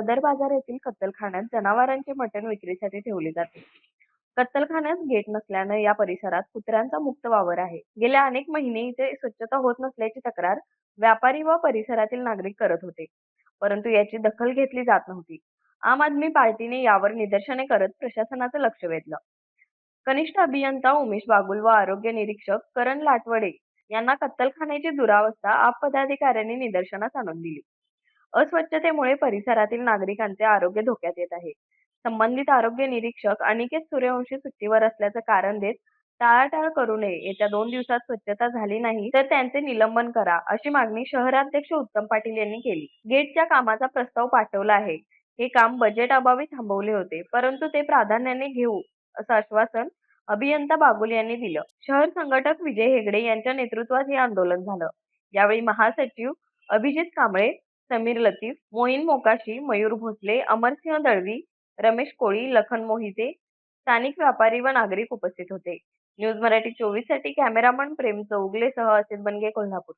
सदर बाजार येथील कत्तलखान्यात जनावरांचे मटण विक्रीसाठी ठेवले जाते. कत्तलखान्यास गेट नसल्यानं या परिसरात कुत्र्यांचा मुक्त वावर आहे. गेल्या अनेक महिने इथे स्वच्छता होत नसल्याची तक्रार व्यापारी व परिसरातील नागरिक करत होते. परंतु याची दखल घेतली जात नव्हती. आम आदमी पार्टीने यावर निदर्शने करत प्रशासनाचं लक्ष वेधलं. कनिष्ठ अभियंता उमेश बागुल व आरोग्य निरीक्षक करण लाटवडे यांना कत्तलखान्याची दुरावस्था आप पदाधिकाऱ्यांनी निदर्शनास आणून दिली. अस्वच्छतेमुळे परिसरातील नागरिकांचे आरोग्य धोक्यात येत आहे. संबंधित आरोग्य निरीक्षक अनिकेत सूर्यवंशी सुट्टीवर असल्याचं कारण देत टाळाटाळ करू नये येत्या दोन दिवसात स्वच्छता झाली नाही तर त्यांचे निलंबन करा अशी मागणी शहराध्यक्ष उत्तम पाटील यांनी केली. गेटच्या कामाचा प्रस्ताव पाठवला आहे. हे काम बजेट अभावी थांबवले होते परंतु ते प्राधान्याने घेऊ असं आश्वासन अभियंता बागुल यांनी दिलं. शहर संघटक विजय हेगडे यांच्या नेतृत्वात हे आंदोलन झालं. यावेळी महासचिव अभिजित कांबळे समीर लतीफ मोईन मोकाशी मयूर भोसले अमरसिंह दळवी रमेश कोळी लखन मोहिते स्थानिक व्यापारी व नागरिक उपस्थित होते. न्यूज मराठी चोवीससाठी कॅमेरामन प्रेम चौगले सह असित बनगे कोल्हापूर.